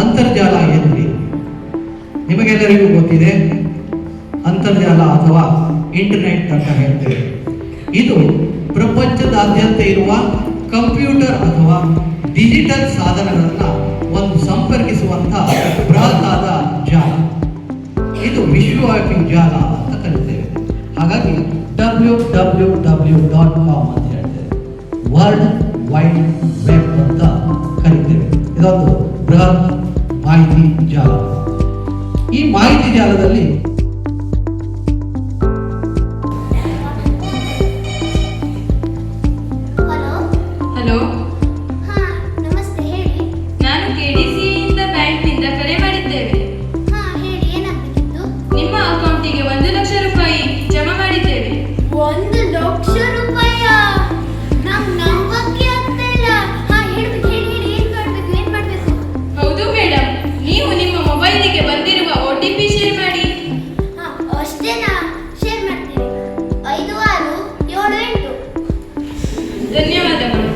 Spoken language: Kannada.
ಅಂತರ್ಜಾಲ ಏನ್ರಿ ನಿಮಗೆಲ್ಲರಿಗೂ ಗೊತ್ತಿದೆ, ಅಂತರ್ಜಾಲ ಅಥವಾ ಇಂಟರ್ನೆಟ್ ಅಂತ ಹೇಳ್ತೇವೆ. ಇದು ಪ್ರಪಂಚದಾದ್ಯಂತ ಇರುವ ಕಂಪ್ಯೂಟರ್ ಅಥವಾ ಡಿಜಿಟಲ್ ಸಾಧನಗಳನ್ನು ಒಂದು ಸಂಪರ್ಕಿಸುವಂತಹ ಬೃಹತ್ತಾದ ಜಾಲ. ಇದು ವಿಶ್ವವ್ಯಾಪಿ ಜಾಲ ಅಂತ ಕರಿತೇವೆ. ಹಾಗಾಗಿ W W W dot com ಅಂತ ಹೇಳ್ತೇವೆ. ವರ್ಲ್ಡ್ ವೈಡ್ ವೆಬ್ ಅಂತ ಕರಿತೇವೆ. ಇದೊಂದು ಬೃಹತ್ ಮಾಹಿತಿ ಜಾಲ. ಈ ಮಾಹಿತಿ ಜಾಲದಲ್ಲಿ ಹಲೋ ಹಲೋ ధన్యవాదములు.